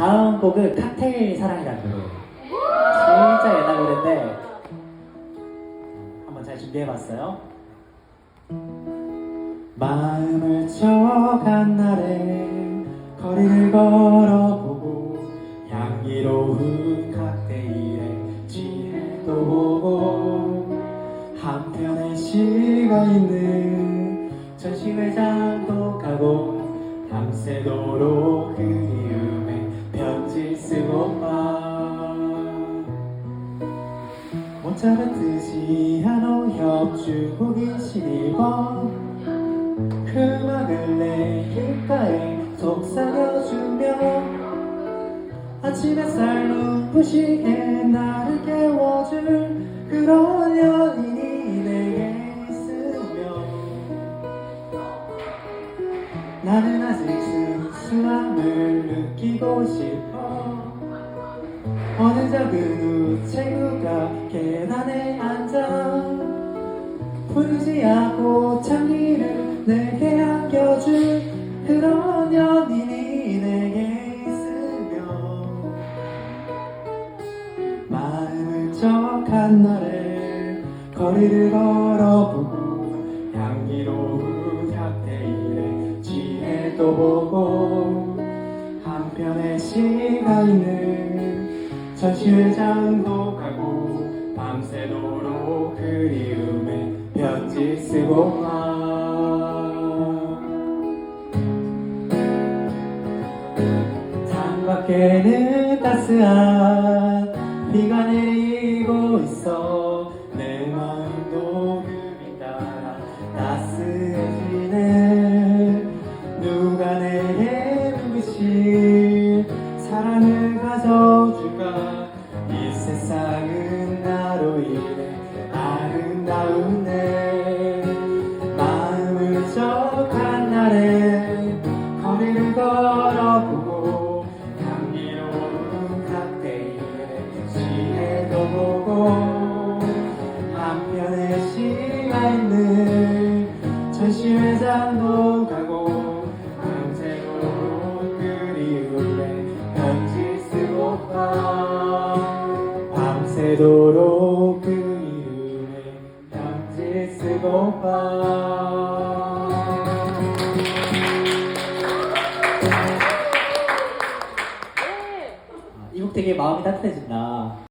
다음 곡은 칵테일 사랑이라는 노래. 진짜 옛날 노래인데 한번 잘 준비해봤어요. 마음을 쳐간 날에 거리를 걸어보고 향기로운 칵테일에 취해도 보고 한편에 시가 있는 전시회장도 가고 밤새도록 모차르트 시아노 협주 곡인 12번. 그 음악을 내 귓가에 속삭여주며 아침 햇살 눈부시게 나를 깨워줄 그런 연인이 내게 있으며 나는 아직 순수함을 느끼고 싶어 어느 작은 우체국가 계단에 앉아. 부르지 않고 창의를 내게 안겨줄 그런 연인이 내게 있으며. 마음을 쩍한 날에 거리를 걸어보고 향기로운 칵테일에 취해도 보고 시가 있는 전시회장도 가고 밤새도록 그리움에 편지 쓰고 가 창밖에는 따스한 비가 내리고 있어 내 마음도 그리 따라 따스해지네. 누가 내게 누구시 사랑을 가져줄까? 이 세상은 나로 인해 아름다운데 마음을 쩍한 날에 거리를 걸어보고 향기로운 칵테일에 취해도 보고 시가 있는 전시회장도 밤새도록 그리움에 편지 쓰고 가이곡 되게 마음이 따뜻해진다